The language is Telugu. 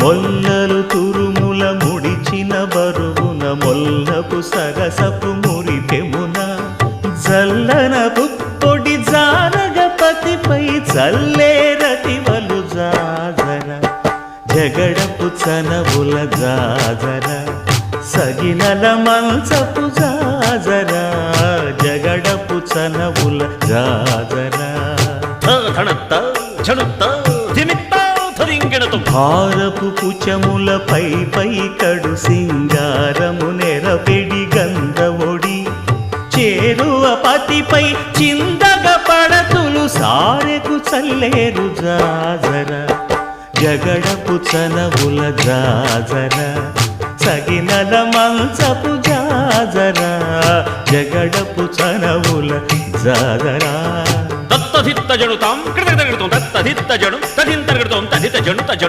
మొల్లలు తురుముల ముడిచిన బరువున మొల్లపు సరసపు మురిపెమున జల్లన పుప్పొడి జానగపతిపై చల్లేరతివలు జాజర. జగడపు చనవుల జాజర. సగినల మంచపు జాజర. జగడపు చనవుల జాజర. ధణత్త ఝణుత్త ధిమిత్త ధరింగిణతు భారపు పుచములపై పై కడు సింగారము నెరపెడి గంధవొడి చేరువ పతిపై చిందగ పడతులు సారెకు చల్లేరు జాజర. జగడపు చనవుల జాజర. సగినల మంచపు జాజర. జగడపు చనవుల జాజరా. దత్తధిత్త జణుతాం కృతగడగడుతాం దత్తధిత్త జణు తధింతరగడుతాం తధిత జణుత జణు